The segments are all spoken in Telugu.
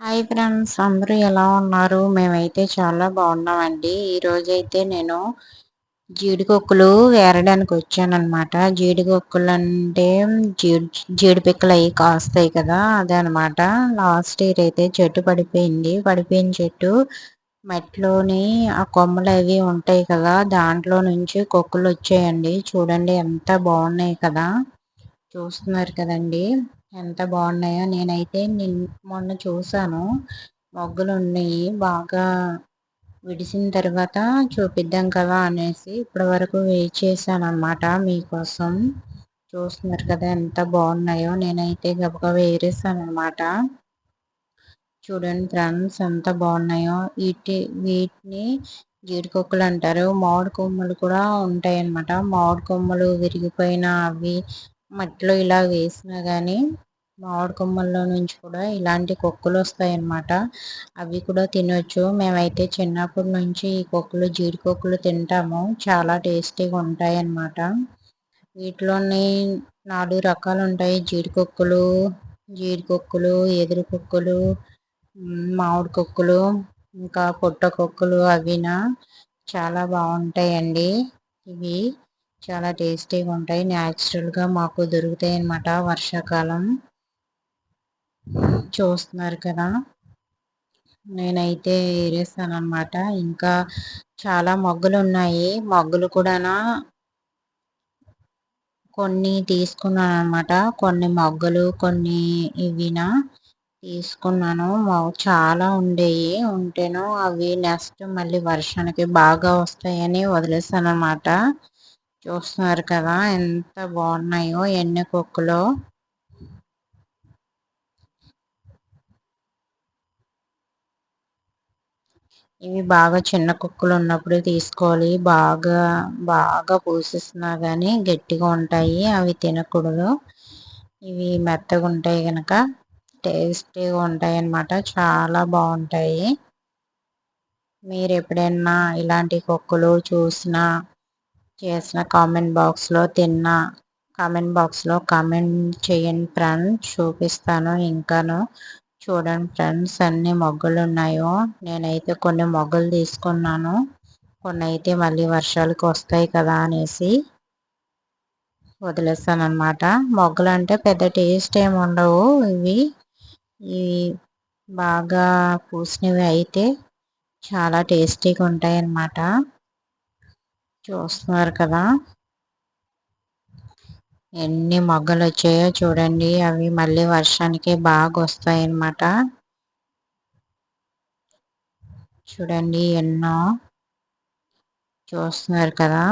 హాయ్ ఫ్రెండ్స్ అందరూ ఎలా ఉన్నారు? మేమైతే చాలా బాగున్నామండి. ఈరోజైతే నేను జీడికొక్కులు వేరడానికి వచ్చానమాట జీడికొక్కులు అంటే జీడి జీడిపిక్కలు అవి కాస్తాయి కదా అదే అనమాట లాస్ట్ ఇయర్ అయితే చెట్టు పడిపోయింది. పడిపోయిన చెట్టు మట్టిలోని ఆ కొమ్మలు అవి ఉంటాయి కదా దాంట్లో నుంచి కొక్కులు వచ్చాయండి చూడండి ఎంత బాగున్నాయి కదా. చూస్తున్నారు కదండి. ఎంత బాగున్నాయో నేనైతే మొన్న చూసాను. మొగ్గలు ఉన్నాయి బాగా విడిసిన తర్వాత చూపిద్దాం కదా అనేసి ఇప్పటి వరకు వెయిట్ చేశాను అనమాట మీకోసం. చూస్తున్నారు కదా ఎంత బాగున్నాయో. నేనైతే గబగబా వేరేసాను అనమాట చూడండి ఫ్రెండ్స్ ఎంత బాగున్నాయో. వీటి వీటిని జీడికొక్కలు అంటారు. మామిడి కొమ్మలు కూడా ఉంటాయి అన్నమాట మామిడి కొమ్మలు విరిగిపోయిన అవి మట్టిలో ఇలా వేసినా కానీ మామిడి కొమ్మల్లో నుంచి కూడా ఇలాంటి కొక్కులు వస్తాయి అన్నమాట అవి కూడా తినొచ్చు. మేమైతే చిన్నప్పటి నుంచి ఈ కొక్కులు జీడికొక్కులు తింటాము. చాలా టేస్టీగా ఉంటాయి అన్నమాట వీటిలోని నాలుగు రకాలు ఉంటాయి. జీడికొక్కులు జీడికొక్కులు ఎదురు కొక్కులు మామిడి కొక్కులు ఇంకా పొట్ట కొక్కులు అవినా చాలా బాగుంటాయండి. ఇవి చాలా టేస్టీగా ఉంటాయి. న్యాచురల్గా మాకు దొరుకుతాయి అన్నమాట వర్షాకాలం. చూస్తున్నారు కదా. నేనైతే ఏరేసాను అనమాట ఇంకా చాలా మొగ్గలు ఉన్నాయి మొగ్గలు కూడా కొన్ని తీసుకున్నాను అనమాట కొన్ని మొగ్గలు కొన్ని ఇవిన తీసుకున్నాను. చాలా ఉండేవి ఉంటేను అవి నెక్స్ట్ మళ్ళీ వర్షానికి బాగా వస్తాయని వదిలేసాను అనమాట చూస్తున్నారు కదా ఎంత బాగున్నాయో ఎన్ని కుక్కలో. ఇవి బాగా చిన్న కుక్కలు ఉన్నప్పుడు తీసుకోవాలి. బాగా బాగా పూసిస్తున్నా కానీ గట్టిగా ఉంటాయి అవి తినకూడదు. ఇవి మెత్తగా ఉంటాయి కనుక టేస్టీగా ఉంటాయి అన్నమాట చాలా బాగుంటాయి. మీరు ఎప్పుడైనా ఇలాంటి కుక్కలు చూసినా చేసిన కామెంట్ బాక్స్లో తిన్నా కామెంట్ బాక్స్లో కామెంట్ చేయండి ఫ్రెండ్స్. చూపిస్తాను ఇంకాను. చూడండి ఫ్రెండ్స్ అన్ని మొగ్గలు ఉన్నాయో నేనైతే కొన్ని మొగ్గలు తీసుకున్నాను. కొన్ని అయితే మళ్ళీ వర్షాలకు వస్తాయి కదా అనేసి వదిలేస్తాను అనమాట మొగ్గలు అంటే పెద్ద టేస్ట్ ఏమి ఉండవు. ఇవి ఇవి బాగా పూసినవి అయితే చాలా టేస్టీగా ఉంటాయి అన్నమాట చూస్తున్నారు కదా. ఎన్ని మొగ్గలు వచ్చాయో చూడండి. అవి మళ్ళీ వర్షానికి బాగా వస్తాయి అన్నమాట చూడండి ఎన్నో. చూస్తున్నారు కదా.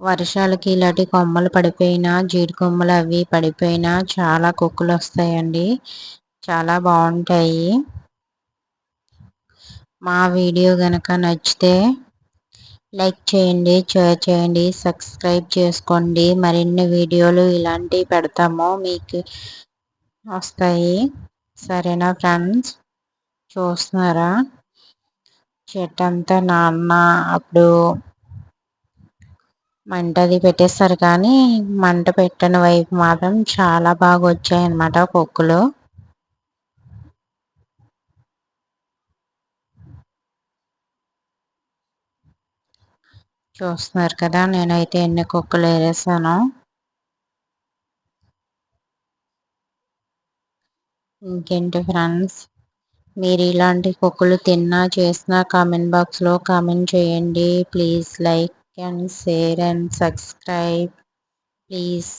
వర్షాలకి ఇలాంటి కొమ్మలు పడిపోయినా జీడి కొమ్మలు అవి పడిపోయినా చాలా కుక్కలు వస్తాయండి చాలా బాగుంటాయి మా వీడియో కనుక నచ్చితే లైక్ చేయండి షేర్ చేయండి సబ్స్క్రైబ్ చేసుకోండి. మరిన్ని వీడియోలు ఇలాంటివి పెడతాము. మీకు వస్తాయి. సరేనా ఫ్రెండ్స్? చూస్తున్నారా? చెట్టు అంతా నాన్న అప్పుడు మంట అది పెట్టేస్తారు కానీ మంట పెట్టని వైపు మాత్రం చాలా బాగా వచ్చాయి అన్నమాట కుక్కలు. చూస్తున్నారు కదా నేనైతే ఎన్ని కుక్కలు వేరేసాను ఇంకేంటి ఫ్రెండ్స్? మీరు ఇలాంటి కుక్కలు తిన్నా చేసినా కామెంట్ బాక్స్లో కామెంట్ చేయండి. Please like and share and subscribe please